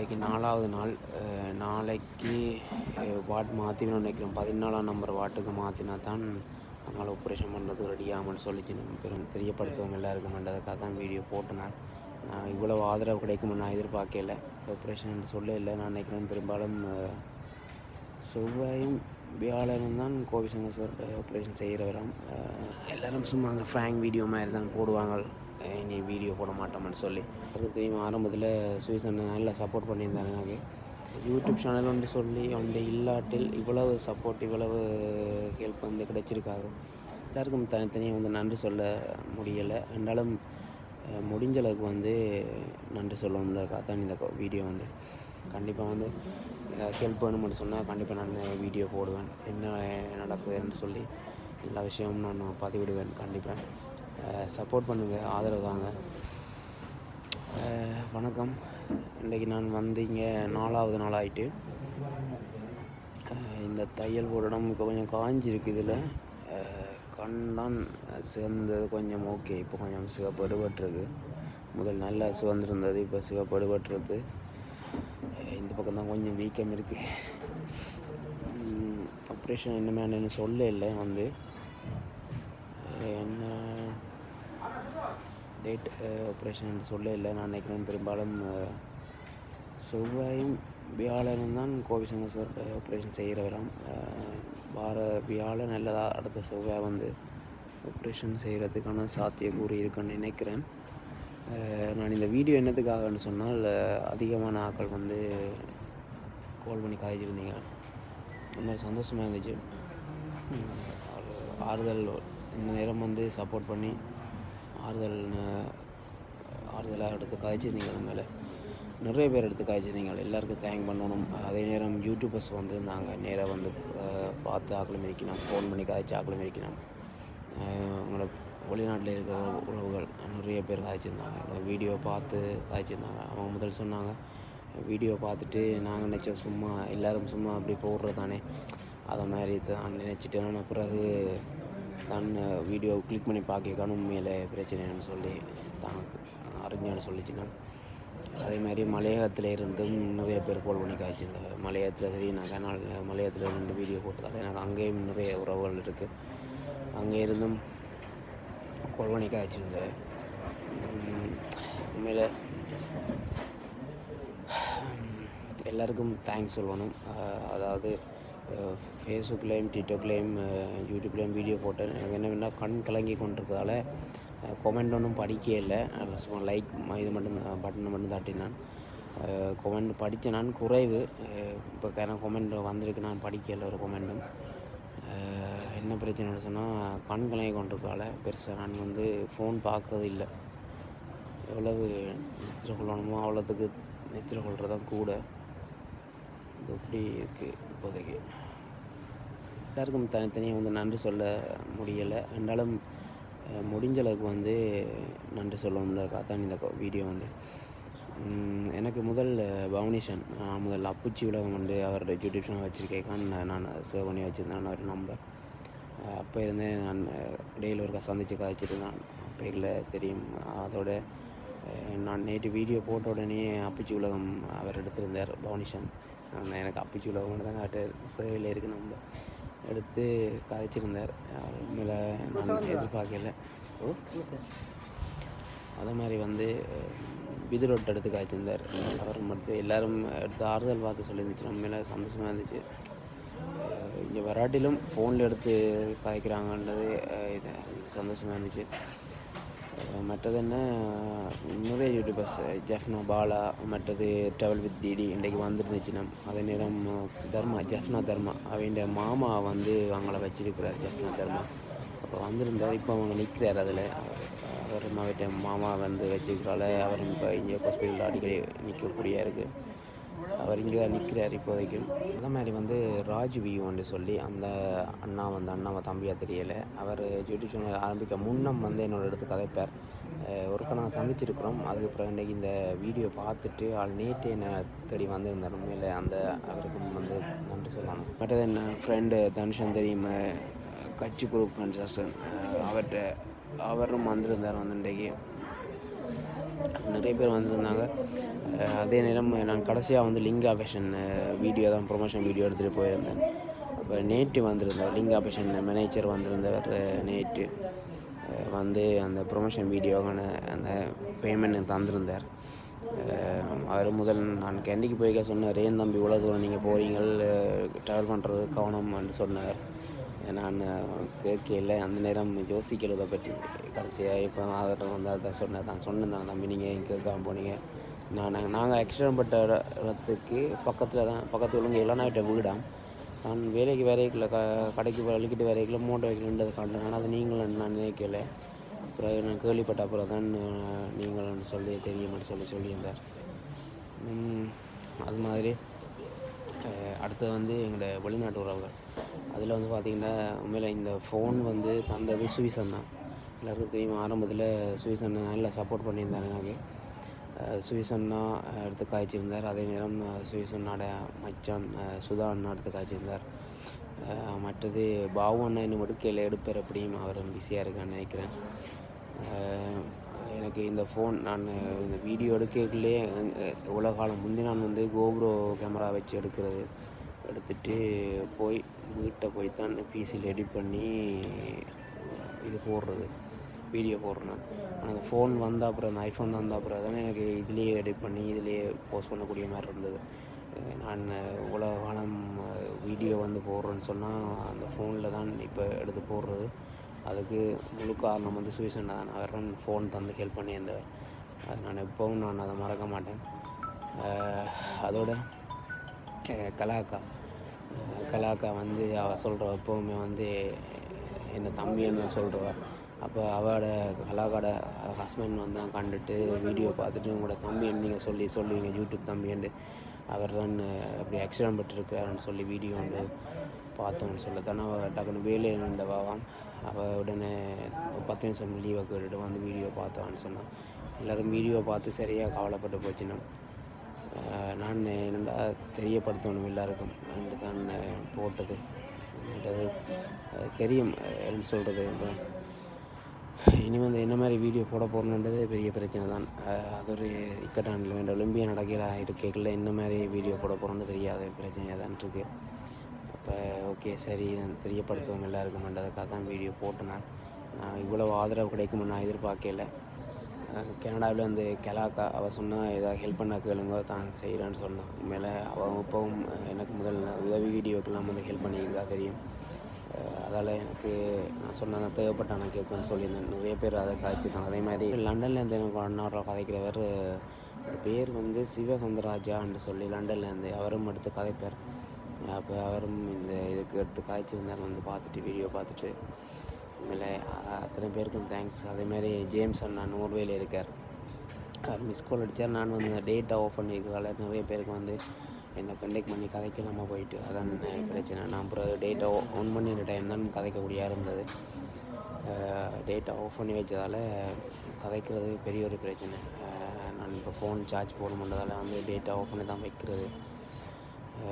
இன்றைக்கு நாலாவது நாள் நாளைக்கு வாட் வார்டு மாற்றிக்கணும்னு நினைக்கிறோம். பதினாலாம் நம்பர் வார்டுக்கு மாற்றினா தான் நம்மளால் ஆப்ரேஷன் பண்ணுறது ரெடியாகும்னு சொல்லிச்சு நம்ம பெரும் தெரியப்படுத்துவாங்க எல்லாருக்குமென்றதுக்காக தான் வீடியோ போட்டேன் நான் இவ்வளோ ஆதரவு கிடைக்கும்னு நான் எதிர்பார்க்கல. ஆப்ரேஷன் சொல்ல இல்லை நான் நினைக்கிறேன் பெரும்பாலும் செவ்வாயும் வியாழனும் தான் கோவிசங்க சார் ஆப்ரேஷன் செய்கிறவரும் எல்லோரும் சும்மா அந்த ஃப்ராங்க் வீடியோ மாதிரி தான் போடுவாங்க. இனி வீடியோ போட மாட்டோம்னு சொல்லி. அது தெரியும் ஆரம்பத்தில் சுவிசன் நல்லா சப்போர்ட் பண்ணியிருந்தார் எனக்கு. யூடியூப் சேனல் வந்து சொல்லி வந்து இல்லாட்டில் இவ்வளவு சப்போர்ட் இவ்வளவு ஹெல்ப் வந்து கிடைச்சிருக்காது. எல்லாருக்கும் தனித்தனியாக வந்து நன்றி சொல்ல முடியலை. ரெண்டாலும் முடிஞ்ச அளவுக்கு வந்து நன்றி சொல்லணுன்றதுக்காக தான் இந்த வீடியோ வந்து. கண்டிப்பாக வந்து ஹெல்ப் வேணும்னு சொன்னால் கண்டிப்பாக நான் வீடியோ போடுவேன். என்ன நடக்குதுன்னு சொல்லி எல்லா விஷயமும் நான் பதிவிடுவேன் கண்டிப்பாக சப்போர்ட் பண்ணுங்கள் ஆதரவு தாங்க வணக்கம். இன்றைக்கி நான் வந்து இங்கே நாலாவது நாள் ஆகிட்டு இந்த தையல் போடணும் இப்போ கொஞ்சம் காஞ்சிருக்கு இதில். கண் தான் சிவந்தது கொஞ்சம் ஓகே இப்போ கொஞ்சம் சிவப்படுபட்டுருக்கு. முதல் நல்லா சிவந்திருந்தது இப்போ சிவப்படுபட்டுருது இந்த பக்கம் தான் கொஞ்சம் வீக்கம் இருக்குது ஆப்ரேஷன் என்னமே என்னன்னு சொல்ல இல்லை வந்து என்ன டேட் ஆப்ரேஷன் uh, சொல்ல இல்லை. நான் நினைக்கிறேன் பெரும்பாலும் uh, செவ்வாயும் வியாழனும் தான் கோவிசங்க சார் ஆப்ரேஷன் செய்கிறவரம். Uh, வார வியாழன் நல்லதா அடுத்த செவ்வாய் வந்து ஆப்ரேஷன் செய்கிறதுக்கான சாத்தியக்கூறு இருக்குன்னு நினைக்கிறேன். நான் இந்த வீடியோ என்னத்துக்காகன்னு சொன்னால் அதிகமான ஆட்கள் வந்து கால் பண்ணி காய்ச்சிருந்தீங்க. ரொம்ப சந்தோஷமாக இருந்துச்சு. ஆறுதல் இந்த நேரம் வந்து சப்போர்ட் பண்ணி ஆறுதல் ஆறுதலாக எடுத்து காய்ச்சிருந்தீங்க மேலே. நிறைய பேர் எடுத்து காய்ச்சிருந்தீங்க எல்லாருக்கும் தேங்க் பண்ணணும். அதே நேரம் யூடியூபர்ஸ் வந்திருந்தாங்க. நேராக வந்து பார்த்து ஆக்களும் இருக்கணும் ஃபோன் பண்ணி காய்ச்சி ஆக்களும் இருக்கணும் உங்களோட வெளிநாட்டில் இருக்கிற உறவுகள் நிறைய பேர் காய்ச்சிருந்தாங்க வீடியோ பார்த்து காய்ச்சிருந்தாங்க அவங்க முதல் சொன்னாங்க வீடியோ பார்த்துட்டு நாங்கள் நினச்சோம் சும்மா எல்லோரும் சும்மா அப்படி போடுறது தானே. அதை மாதிரி தான் நினச்சிட்டு பிறகு நான் வீடியோ கிளிக் பண்ணி பார்க்க உண்மையில் பிரச்சனைன்னு சொல்லி தான் அறிஞன்னு சொல்லிச்சுன்னா நான் அதே மாதிரி மலையகத்தில் இருந்தும் நிறைய பேர் கோல் பண்ணி காய்ச்சிருந்தாங்க. மலையகத்தில் சரி நான் கனால் மலையகத்தில் இருந்து வீடியோ போட்டதால் எனக்கு அங்கேயும் நிறைய உறவுகள் இருக்குது அங்கே இருந்தும் கால் பண்ணி காய்ச்சிருந்தேன் உண்மையில் எல்லாருக்கும் தேங்க்ஸ் சொல்லணும். அதாவது ஃபேஸ்புக்லேயும் டிக்டாக்லேயும் யூடியூப்லேயும் வீடியோ போட்டேன். எனக்கு என்ன வேணால் கண் கலங்கி கொண்டிருக்கிறதால கொமெண்ட் ஒன்றும் படிக்கவே இல்லை. சும்மா லைக் இது மட்டும் பட்டனை மட்டும் தட்டினான். கொமெண்ட் படித்த நான் குறைவு. இப்போ எனக்கு கொமெண்ட் வந்திருக்கு. நான் படிக்கல ஒரு கொமெண்டும் என்ன பிரச்சனைன்னு சொன்னால் கண் கலங்கி கொண்டிருக்கால பெருசாக நான் வந்து ஃபோன் பார்க்குறது இல்லை. எவ்வளவு நித்திர கொள்ளணுமோ அவ்வளோத்துக்கு நித்திர கொள்கிறது தான் கூட. இது எப்படி இருக்குது இப்போதைக்கு? எல்லாருக்கும் தனித்தனியாக வந்து நன்றி சொல்ல முடியலை. இருந்தாலும் முடிஞ்சளவுக்கு முடிஞ்ச அளவுக்கு வந்து நன்றி சொல்லணுன்றதுக்காக காத்தான் இந்த வீடியோ வந்து. எனக்கு முதல் பவுனிஷன் நான் முதல் அப்புச்சி உலகம் வந்து அவரோட யூடியூப் சேனல் வச்சுருக்கேன். நான் சேவ் பண்ணி வச்சுருந்தேன். அவர் நம்பர் அப்போ இருந்தே நான் டெய்லி ஒருக்கா சந்திச்சு காய்ச்சிருந்தேன் அப்போ இல்லை தெரியும். அதோட நான் நேற்று வீடியோ போட்ட உடனே அப்புச்சி உலகம் அவர் எடுத்திருந்தார் பவுனிஷன். ஆனால் எனக்கு அப்பிச்சு உலகம் தான் காட்டு சேவையில் இருக்கு நம்ம எடுத்து காய்ச்சிருந்தார். உண்மையில் நான் எதிர்பார்க்கல. ஓ அதே மாதிரி வந்து விதுரொட்டு எடுத்து காய்ச்சிருந்தார். அவர் மட்டும் எல்லாரும் எடுத்து ஆறுதல் பார்த்து சொல்லியிருந்துச்சு நம்ம மேலே சந்தோஷமாக இருந்துச்சு. இங்கே வராட்டிலும் ஃபோனில் எடுத்து காய்க்கிறாங்கன்றது இது சந்தோஷமாக இருந்துச்சு. மற்றது என்ன நிறைய யூடியூபர்ஸ் ஜெஃப்னா பாலா மற்றது ட்ராவல் வித் டிடி இன்றைக்கு வந்துருந்துச்சு நம் அதே நேரம் தர்மா ஜெஃப்னா தர்மா அவங்க மாமா வந்து அவங்கள வச்சிருக்கிறார் ஜெஃப்னா தர்மா அப்போ வந்திருந்தார் இப்போ அவங்க நிற்கிறார் அதில் அவர் மாவட்ட மாமா வந்து வச்சிருக்கிறால அவர் இப்போ இங்கே ஹாஸ்பிட்டலில் அடிக்கடி நிற்கக்கூடிய இருக்குது அவர் இங்கே தான் நிற்கிறார் இப்போதைக்கு. அதே மாதிரி வந்து ராஜ் வியூன்னு சொல்லி அந்த அண்ணா வந்து அண்ணாவை தம்பியாக தெரியலை. அவர் யூடியூப் சேனல் ஆரம்பிக்க முன்னம் வந்து என்னோட எடுத்து கதைப்பார். ஒருக்க நாங்கள் சந்திச்சிருக்கிறோம். அதுக்கப்புறம் இன்றைக்கி இந்த வீடியோ பார்த்துட்டு ஆள் நேற்று என்னை தேடி வந்திருந்தார். உண்மையில் அந்த அவருக்கும் வந்து நன்றி சொல்லணும். மற்றது என்ன ஃப்ரெண்டு தனுஷன் தெரியும்? கட்சி குரூப் கன்ஸ்ட்ரக்ஷன் அவர்கிட்ட அவரும் வந்திருந்தார் வந்து இன்றைக்கி நிறைய பேர் வந்திருந்தாங்க. அதே நேரம் நான் கடைசியாக வந்து லிங்கா ஃபேஷன் வீடியோ தான் ப்ரொமோஷன் வீடியோ எடுத்துகிட்டு போயிருந்தேன். அப்போ நேற்று வந்திருந்தார் லிங்கா ஃபேஷன் மேனேஜர் வந்திருந்தவர் நேற்று வந்து அந்த ப்ரொமோஷன் வீடியோக்கான அந்த பேமெண்ட் தந்திருந்தார். அவர் முதல் நான் கண்டிக்கு போய்க்க சொன்னார் ஏன் தம்பி இவ்வளோ தூரம் நீங்கள் போகிறீங்கள் ட்ராவல் பண்ணுறது கவனம்னு சொன்னார். நான் கேட்கல அந்த நேரம் யோசிக்கிறத பற்றி கடைசியாக இப்போ அவர் வந்து அதை சொன்னேன். தான் சொன்னேன் தம்பி நீங்கள் எங்கே கேட்காம போனீங்க. நான் நாங்கள் ஆக்சிடென்ட் பட்ட இடத்துக்கு பக்கத்தில் தான் பக்கத்து உள்ளவங்க இளநாயிட்ட வீடாம். நான் வேலைக்கு வரைக்கல க கடைக்கு வலிக்கிட்டு வரைக்கல மூட்டை வைக்கலன்றது காண்டேன். ஆனால் அது நீங்களும் நான் நினைக்கல. அப்புறம் நான் கேள்விப்பட்ட அப்புறம் தான் நீங்களும் சொல்லி தெரியுமான்னு சொல்லி சொல்லியிருந்தார். அது மாதிரி அடுத்தது வந்து எங்களோட வெளிநாட்டு உறவுகள். அதில் வந்து பார்த்திங்கன்னா உண்மையில் இந்த ஃபோன் வந்து தந்தது சுவிசன் தான். எல்லாருக்கும் தெரியும் ஆரம்பத்தில் சுவிசன் நல்லா சப்போர்ட் பண்ணியிருந்தார் எனக்கு. சுவிசன்னா எடுத்து காய்ச்சிருந்தார். அதே நேரம் சுவிசன்னோட மச்சான் சுதா அண்ணா எடுத்து காய்ச்சிருந்தார். மற்றது பாபு அண்ணா இன்னும் எடுக்கையில் எடுப்பார் அப்படியும் அவர் பிஸியாக இருக்கான்னு நினைக்கிறேன். எனக்கு இந்த ஃபோன் நான் இந்த வீடியோ எடுக்கக்குள்ளே உலகாலம் முந்தி நான் வந்து கோப்ரோ கேமரா வச்சு எடுக்கிறது எடுத்துகிட்டு போய் வீட்டை போய் தான் பிசியில் எடிட் பண்ணி இது போடுறது வீடியோ போடுறேன் ஆனால் அந்த ஃபோன் வந்த அப்புறம் அந்த ஐஃபோன் வந்த அப்புறம் தானே எனக்கு இதுலேயே எடிட் பண்ணி இதுலேயே போஸ்ட் பண்ணக்கூடிய மாதிரி இருந்தது. நான் இவ்வளோ காலம் வீடியோ வந்து போடுறேன்னு சொன்னால் அந்த ஃபோனில் தான் இப்போ எடுத்து போடுறது. அதுக்கு முழு காரணம் வந்து சுயசண்டை தான். அவர் ஃபோன் தந்து ஹெல்ப் பண்ணியிருந்தவர். அது நான் எப்போவும் நான் அதை மறக்க மாட்டேன். அதோட கலாக்கா. கலாக்கா வந்து அவள் சொல்கிற எப்போவுமே வந்து என்னை தம்பின்னு சொல்கிறவ அப்போ அவளோட கலாக்காட ஹஸ்பண்ட் வந்து கண்டுட்டு வீடியோ பார்த்துட்டு உங்களோட தம்பின்னு நீங்கள் சொல்லி சொல்லுவீங்க யூடியூப் தம்பின்னு அவர் தான் அப்படி ஆக்சிடென்ட் பட்டிருக்காருன்னு சொல்லி வீடியோ வந்து பார்த்தோம்னு சொல்ல தானே அவள் டக்குனு வேலையில் நின்றவாம் அவள் உடனே பத்து நிமிஷம் லீவை கேட்டுட்டு வந்து வீடியோ பார்த்தவான்னு சொன்னான். எல்லோரும் வீடியோ பார்த்து சரியாக கவலைப்பட்டு போச்சுன்னு நான் என்னடா தெரியப்படுத்தணும் எல்லாருக்கும்? என்று தான் போட்டது. அது தெரியும் என்ன சொல்கிறது இனி வந்து என்ன மாதிரி வீடியோ போட போகிறோன்றது பெரிய பிரச்சனை தான். அது ஒரு இக்கட்டான வேண்ட ஒலிம்பியா நடக்கிற இருக்கைகளில் என்ன மாதிரி வீடியோ போட போகிறோன்னு தெரியாத பிரச்சனையாக தான் இருக்குது அப்போ ஓகே சரி நான் தெரியப்படுத்துவோம் எல்லாருக்குமென்றதுக்காக தான் வீடியோ போட்டேன் நான். இவ்வளோ ஆதரவு கிடைக்கும்னு நான் எதிர்பார்க்கல. கனடாவில் வந்து கெலாக்கா அவள் சொன்னால் ஏதாவது ஹெல்ப் பண்ண கேளுங்க தான் செய்கிறேன்னு சொன்னான் மேலே அவள் இப்போவும் எனக்கு முதல் உதவி வீடியோக்கெல்லாம் வந்து ஹெல்ப் பண்ணியிருந்தா தெரியும். அதால் எனக்கு நான் சொன்ன தேவைப்பட்ட நான் கேட்கணும்னு சொல்லியிருந்தேன். நிறைய பேர் அதை காய்ச்சி தான் அதே மாதிரி லண்டன்லேருந்து எனக்கு அண்ணாவில் கதைக்கிறவர் பேர் வந்து சிவகந்தராஜான்னு சொல்லி லண்டன்லேருந்து அவரும் எடுத்து கதைப்பார். அப்போ அவரும் இந்த இதுக்கு எடுத்து காய்ச்சிருந்தார். வந்து பார்த்துட்டு வீடியோ பார்த்துட்டு. உண்மையிலே அத்தனை பேருக்கும் தேங்க்ஸ் அதேமாதிரி ஜேம்ஸ் அண்ணா நோர்வேல இருக்கார். அவர் மிஸ் கால் அடித்தார் நான் வந்து டேட்டா ஆஃப் பண்ணியிருக்கிறதால நிறைய பேருக்கு வந்து என்னை கண்டெக்ட் பண்ணி கதைக்கலாமா போயிட்டு அதான் பிரச்சனை. நான் அப்புறம் டேட்டா ஆன் பண்ணின டைம் தான் கதைக்கக்கூடிய இருந்தது. டேட்டா ஆஃப் பண்ணி வச்சதால் கதைக்கிறது பெரிய ஒரு பிரச்சனை. நான் இப்போ ஃபோன் சார்ஜ் போட முடியாதால வந்து டேட்டா ஆஃப் பண்ணி தான் வைக்கிறது.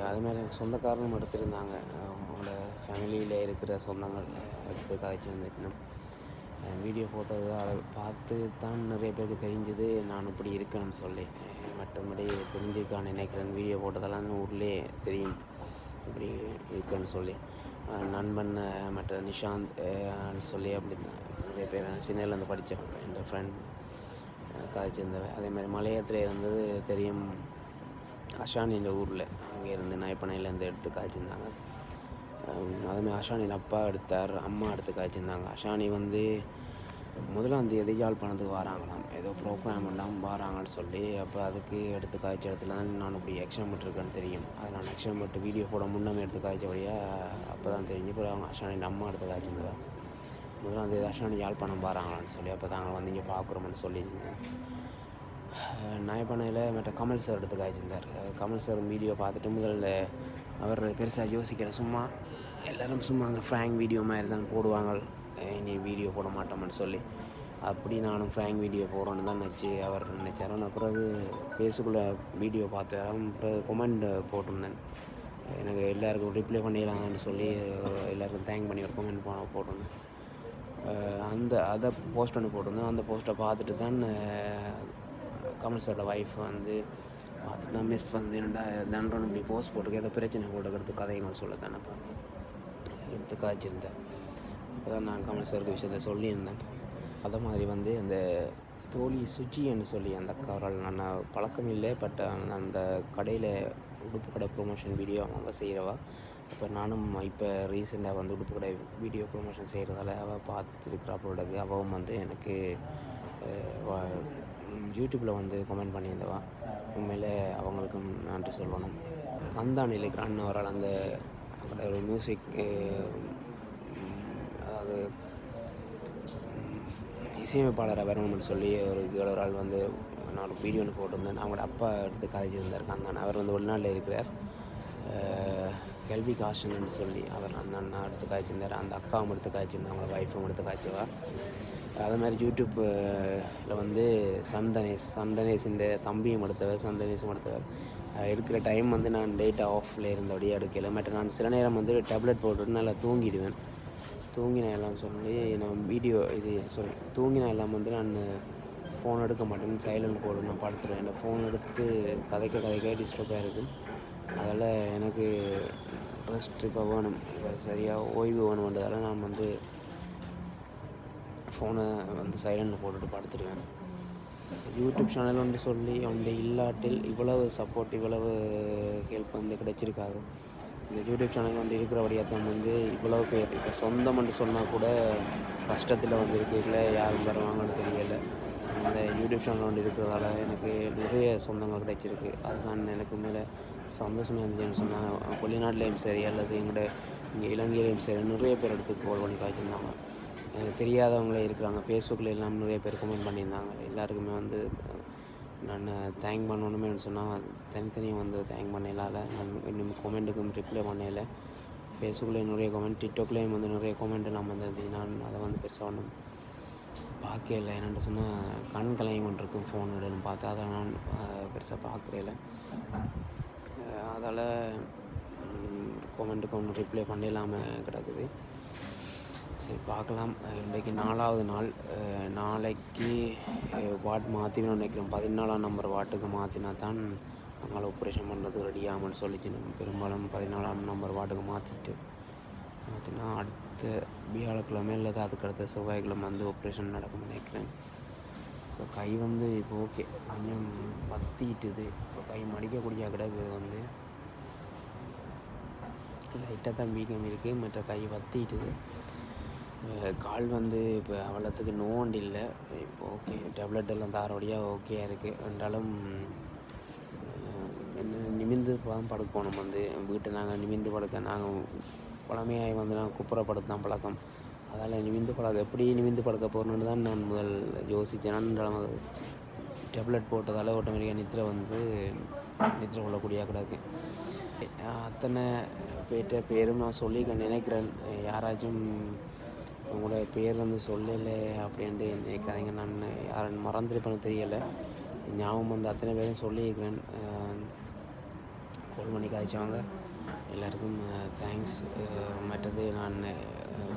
அதுமாதிரி அது சொந்தக்காரனும் எடுத்திருந்தாங்க. அவங்களோட ஃபேமிலியில் இருக்கிற சொந்தங்கள் எடுத்து காய்ச்சி வந்துச்சுன்னா வீடியோ ஃபோட்டோ அதை பார்த்து தான் நிறைய பேருக்கு தெரிஞ்சது. நான் இப்படி இருக்கேன்னு சொல்லி. மற்றபடி தெரிஞ்சிருக்கான்னு நினைக்கிறேன். வீடியோ போட்டதெல்லாம் ஊர்லேயே தெரியும். இப்படி இருக்குன்னு சொல்லி. நண்பன் மற்ற நிஷாந்த் சொல்லி அப்படி நிறைய பேர் சென்னையிலேருந்து படித்தவங்க. என் ஃப்ரெண்ட் காய்ச்சிருந்தவன். அதே மாதிரி மலையத்தில் இருந்தது தெரியும். அஷான் என்ற ஊரில் அங்கே இருந்து நாயப்பனையிலேருந்து எடுத்து காய்ச்சிருந்தாங்க. அதுமாதிரி அஷானின் அப்பா எடுத்தார் அம்மா எடுத்து காய்ச்சிருந்தாங்க. அஷானி வந்து முதலாம் தேதி யாழ்ப்பாணத்துக்கு வராங்களாம். ஏதோ ப்ரோக்ராம் எல்லாம் வராங்கன்னு சொல்லி அப்போ அதுக்கு எடுத்து காய்ச்ச இடத்துல தான் நான் இப்படி எக்ஸாம் பட்டிருக்கேன்னு தெரியும். அது நான் எக்ஸாம் பட்டு வீடியோ போட முன்னமே எடுத்து காய்ச்சபடியாக அப்போ தான் தெரிஞ்சு அப்புறம் அவங்க அஷானின் அம்மா எடுத்து காய்ச்சிருந்தா முதலாம் தேதி அஷானி யாழ்ப்பாணம் வராங்களான்னு சொல்லி அப்போ தான் வந்து இங்கே பார்க்குறோம்னு சொல்லியிருந்தேன். நாயப்பனையில் மற்ற கமல் சார் எடுத்து காய்ச்சிருந்தார். கமல் சார் வீடியோ பார்த்துட்டு முதல்ல அவர் பெருசாக யோசிக்கிற சும்மா எல்லோரும் சும்மா அந்த ஃப்ராங்க் வீடியோ மாதிரி தான் போடுவாங்க. இனி வீடியோ போட மாட்டோம்னு சொல்லி. அப்படி நானும் ஃப்ராங்க் வீடியோ போடுறோன்னு தான் நினச்சி அவர் நினச்சார். நான் பிறகு ஃபேஸுக்குள்ளே வீடியோ பார்த்தேன் பிறகு கொமெண்ட் போட்டிருந்தேன். எனக்கு எல்லாருக்கும் ரிப்ளை பண்ணிடலாங்கன்னு சொல்லி எல்லாருக்கும் தேங்க் பண்ணி ஒரு கொமெண்ட் போ போட்டிருந்தேன். அந்த அதை போஸ்ட் ஒன்று போட்டிருந்தேன். அந்த போஸ்ட்டை பார்த்துட்டு தான் கமல் சாரோட ஒய்ஃப் வந்து பார்த்துட்டு மிஸ் வந்து என்னடா தண்டோன்னு இப்படி போஸ்ட் போட்டுருக்கு ஏதோ பிரச்சனை போட்டுக்கிறது கதைகள் சொல்ல தானேப்பா எடுத்து காய்ச்சிருந்தேன். அப்போ தான் நான் கமல் சாருக்கு விஷயத்த சொல்லியிருந்தேன். அதே மாதிரி வந்து அந்த தோழி சுஜின்னு சொல்லி அந்த காரால் நான் பழக்கம் இல்லை பட் அந்த கடையில் உடுப்பு கடை ப்ரொமோஷன் வீடியோ அவங்க செய்கிறவா இப்போ நானும் இப்போ ரீசெண்டாக வந்து உடுப்பு கடை வீடியோ ப்ரொமோஷன் செய்கிறதால அவள் பார்த்துருக்குறாப்போடக்கு அவவும் வந்து எனக்கு யூடியூப்பில் வந்து கமெண்ட் பண்ணியிருந்தவா. உண்மையில் அவங்களுக்கும் நன்றி சொல்லணும். கந்தான் இருக்கிறான்னு ஒரு ஆள் அந்த ஒரு மியூசிக் அதாவது இசையமைப்பாளரை இசையமைப்பாளராக வரணும்னு சொல்லி ஒரு ஒரு ஆள் வந்து நான் ஒரு வீடியோ ஒன்று போட்டிருந்தேன் அவங்களோட அப்பா எடுத்து கதைச்சிருந்தார் அண்ணன் அவர் வந்து வெளிநாட்டில் இருக்கிறார் கல்வி காஷன்னு சொல்லி அவர் அந்த அண்ணா எடுத்து காய்ச்சிருந்தார் அந்த அக்காவும் எடுத்து காய்ச்சிருந்தாங்க அவங்களோட ஒய்ஃபும் எடுத்து காய்ச்சவா அதே மாதிரி யூடியூப்பில் வந்து சந்தனேஷ் சந்தனேஷின் தம்பியும் எடுத்தவர் சந்தனேஷும் எடுத்தவர் எடுக்கிற டைம் வந்து நான் டேட்டா ஆஃபில் இருந்தபடியே எடுக்கல மற்ற நான் சில நேரம் வந்து டேப்லெட் போட்டுட்டு நல்லா தூங்கிடுவேன். தூங்கின எல்லாம் சொல்லி நான் வீடியோ இது சாரி தூங்கின எல்லாம் வந்து நான் ஃபோன் எடுக்க மாட்டேன். சைலண்ட் போட்டு நான் படுத்துருவேன். இந்த ஃபோன் எடுத்து கதைக்க கதைக்க டிஸ்டர்பாக இருக்கும் அதில் எனக்கு ரெஸ்ட் இப்போ வேணும். இப்போ சரியாக ஓய்வு வேணுன்றதால நான் வந்து ஃபோனை வந்து சைலண்டில் போட்டுட்டு படுத்துடுவேன் யூடியூப் சேனல் வந்து சொல்லி அவனுடைய இல்லாட்டில் இவ்வளவு சப்போர்ட் இவ்வளவு ஹெல்ப் வந்து கிடைச்சிருக்காது. இந்த யூடியூப் சேனல் வந்து இருக்கிறபடியாக தான் வந்து இவ்வளவு பேர். இப்போ சொந்தம் என்று சொன்னால் கூட கஷ்டத்தில் வந்து இருக்கல யாரும் வருவாங்கன்னு தெரியல. அந்த யூடியூப் சேனல் வந்து இருக்கிறதால எனக்கு நிறைய சொந்தங்கள் கிடைச்சிருக்கு. அதுதான் எனக்கு மேலே சந்தோஷமாக இருந்துச்சுன்னு சொன்னால் வெளிநாட்டிலையும் சரி அல்லது எங்களோட இங்கே இலங்கையிலையும் சரி நிறைய பேர் எடுத்து கால் பண்ணி காய்ச்சிருந்தாங்க எனக்கு தெரியாதவங்களே இருக்கிறாங்க. ஃபேஸ்புக்கில் எல்லாம் நிறைய பேர் கமெண்ட் பண்ணியிருந்தாங்க. எல்லாருக்குமே வந்து நான் தேங்க் பண்ணணுமே சொன்னால் தனித்தனியாக வந்து தேங்க் பண்ணலால நான் இன்னும் கொமெண்ட்டுக்கும் ரிப்ளை பண்ணல. ஃபேஸ்புக்கில் நிறைய கமெண்ட் டிக்டாக்லேயும் வந்து நிறைய கமெண்ட் எல்லாம் வந்தது. நான் அதை வந்து பெருசாக ஒன்றும் பார்க்கல. என்னென்னு சொன்னால் கண் கலங்கி கொண்டிருக்கும் ஃபோன் எடுன்னு பார்த்தா அதை நான் பெருசாக பார்க்குறேல அதால் கமெண்ட்டுக்கு ஒன்று ரிப்ளை பண்ணலாமல் கிடக்குது. சரி பார்க்கலாம். இன்றைக்கு நாலாவது நாள். நாளைக்கு வாட் வார்டு மாற்றினோம் நினைக்கிறோம். பதினாலாம் நம்பர் வார்டுக்கு மாற்றினா தான் நாங்கள் ஆப்ரேஷன் பண்ணுறது ரெடியாகன்னு சொல்லிச்சு நம்ம பெரும்பாலும் பதினாலாம் நம்பர் வார்டுக்கு மாற்றிட்டு மாற்றினா அடுத்த வியாழக்கிழமை இல்லை அதுக்கு அடுத்த செவ்வாய்க்கிழமை வந்து ஆப்ரேஷன் நடக்கும்னு நினைக்கிறேன். இப்போ கை வந்து இப்போ ஓகே கொஞ்சம் பத்திட்டுது இப்போ கை மடிக்கக்கூடிய கிடக்கு வந்து லைட்டாக தான் வீக்கம் இருக்குது மற்ற கை வத்திட்டுது கால் வந்து இப்போ அவ்வளோத்துக்கு நோண்டு இல்லை. இப்போ ஓகே டேப்லெட் எல்லாம் தாரோடையாக ஓகே இருக்குது என்றாலும் என்ன நிமிந்து தான் படுக்கணும் வந்து. வீட்டை நாங்கள் நிமிந்து படுக்க நாங்கள் பழமையாகி வந்து நாங்கள் குப்புற படுத்து தான் பழக்கம். அதால் நிமிந்து பழக்க எப்படி நிமிந்து படுக்க போகணுன்னு தான் நான் முதல் யோசித்தேன் என்றாலும் அது டேப்லெட் போட்டதால் ஆட்டோமேட்டிக்காக நித்திரை வந்து நித்திரை கொள்ளக்கூடிய கிடக்கு அத்தனை பேட்ட பேரும் நான் சொல்லி நினைக்கிறேன். யாராச்சும் உங்களோட பேர் வந்து சொல்லலை அப்படின்ட்டு நினைக்காதீங்க. நான் யாரும் மறந்துருப்பேன்னு தெரியலை. ஞாபகம் வந்து அத்தனை பேரும் சொல்லியிருக்கிறேன். கால் பண்ணி காய்ச்சவங்க எல்லாருக்கும் தேங்க்ஸ் மற்றது நான்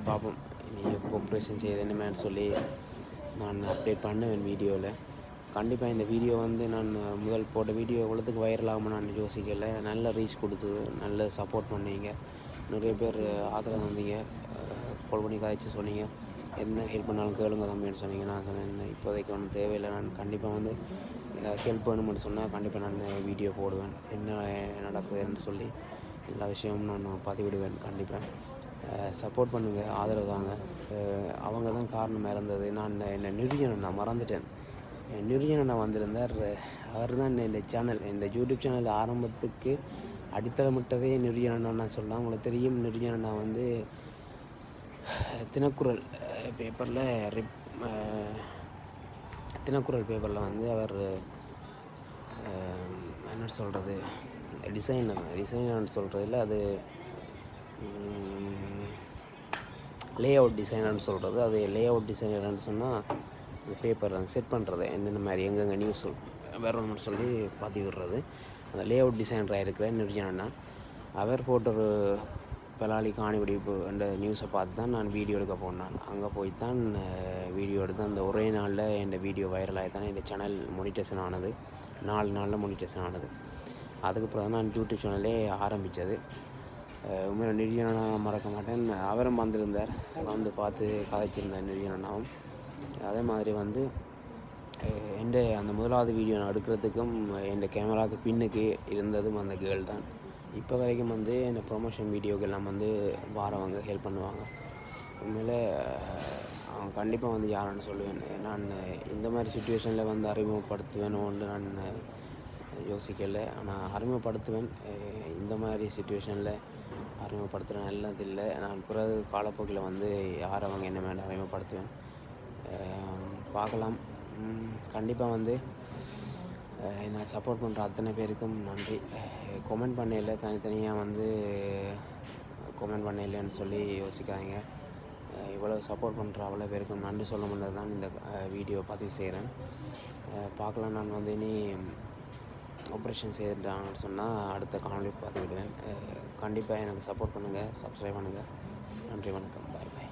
பார்ப்போம் நீ எப்போ ஆப்ரேஷன் செய்தேன்னு சொல்லி நான் அப்டேட் பண்ணுவேன் வீடியோவில் கண்டிப்பாக இந்த வீடியோ வந்து நான் முதல் போட்ட வீடியோ எவ்வளோத்துக்கு வைரல் ஆகும்னு நான் யோசிக்கலை. நல்ல ரீச் கொடுத்து நல்ல சப்போர்ட் பண்ணீங்க. நிறைய பேர் ஆதரவு தந்தீங்க. கால் பண்ணி காய்ச்சி சொன்னீங்க. என்ன ஹெல்ப் பண்ணாலும் கேளுங்க தம்பின்னு சொன்னீங்க. நான் சொன்னேன் இப்போதைக்கு ஒன்றும் தேவையில்லை. நான் கண்டிப்பாக வந்து ஹெல்ப் வேணும்னு சொன்னால் கண்டிப்பாக நான் வீடியோ போடுவேன். என்ன நடக்குதுன்னு சொல்லி எல்லா விஷயமும் நான் பதிவிடுவேன் கண்டிப்பாக சப்போர்ட் பண்ணுங்கள் ஆதரவு தாங்க. அவங்க தான் காரணம் இறந்தது. நான் என்னை நிர்ஜனம் நான் மறந்துட்டேன். நிர்ஜனண்ணா வந்திருந்தார். அவர் தான் இந்த சேனல் இந்த யூடியூப் சேனல் ஆரம்பத்துக்கு அடித்தளமிட்டதே நிர்ஜனண்ணா சொல்லலாம் உங்களுக்கு தெரியும். நிர்ஜனண்ணா வந்து தினக்குரல் பேப்பரில் ரிப் தினக்குரல் பேப்பரில் வந்து அவர் என்ன சொல்கிறது டிசைனர் டிசைனர்னு சொல்கிறதுல அது லே அவுட் டிசைனர்னு சொல்கிறது அது லே அவுட் டிசைனர்னு சொன்னால் இந்த பேப்பர் செட் பண்ணுறது என்னென்ன மாதிரி எங்கெங்கே நியூஸ் வரணும்னு சொல்லி பதிவிடுறது. அந்த லே அவுட் டிசைனராக இருக்கிற நிர்ஜனா அவர் போட்ட ஒரு பலாலி காணிவெடிப்பு என்ற நியூஸை பார்த்து தான் நான் வீடியோ எடுக்க போனேன் அங்கே போய் தான் வீடியோ எடுத்து அந்த ஒரே நாளில் என் வீடியோ வைரல் தான் இந்த சேனல் மொனிட்டேஷன் ஆனது. நாலு நாளில் மொனிட்டேஷன் ஆனது. அதுக்கப்புறம் தான் நான் யூடியூப் சேனலே ஆரம்பித்தது உண்மையில நிர்ஜனா மறக்க மாட்டேன். அவரும் வந்திருந்தார். வந்து பார்த்து கதைச்சிருந்தார் நிர்ஜனாவும் அதே மாதிரி வந்து என் அந்த முதலாவது வீடியோ நான் எடுக்கிறதுக்கும் என் கேமராவுக்கு பின்னுக்கு இருந்ததும் அந்த கேர்ள் தான். இப்போ வரைக்கும் வந்து இந்த ப்ரொமோஷன் வீடியோக்கெல்லாம் வந்து வாரவங்க ஹெல்ப் பண்ணுவாங்க. உண்மையில் அவன் கண்டிப்பாக வந்து யாருன்னு சொல்லுவேன். நான் இந்த மாதிரி சுச்சுவேஷனில் வந்து அறிமுகப்படுத்துவேணும்னு நான் யோசிக்கலை. ஆனால் அறிமுகப்படுத்துவேன். இந்த மாதிரி சுச்சுவேஷனில் அறிமுகப்படுத்துகிற நல்லதில்லை. நான் பிறகு காலப்போக்கில் வந்து யார் அவங்க என்ன வேண்டாம் அறிமுகப்படுத்துவேன். பார்க்கலாம். கண்டிப்பாக வந்து என்னை சப்போர்ட் பண்ணுற அத்தனை பேருக்கும் நன்றி. கொமெண்ட் பண்ணையில் தனித்தனியாக வந்து கொமெண்ட் பண்ணலைன்னு சொல்லி யோசிக்காதீங்க. இவ்வளோ சப்போர்ட் பண்ணுற அவ்வளோ பேருக்கும் நன்றி சொல்ல முடியாது தான் இந்த வீடியோ பதிவு செய்கிறேன் பார்க்கலாம் நான் வந்து இனி ஆப்ரேஷன் செய்துட்டாங்கன்னு சொன்னால் அடுத்த காணொலி பார்த்துக்கிடுவேன் கண்டிப்பாக எனக்கு சப்போர்ட் பண்ணுங்கள் சப்ஸ்கிரைப் பண்ணுங்கள் நன்றி வணக்கம். பாய் பாய்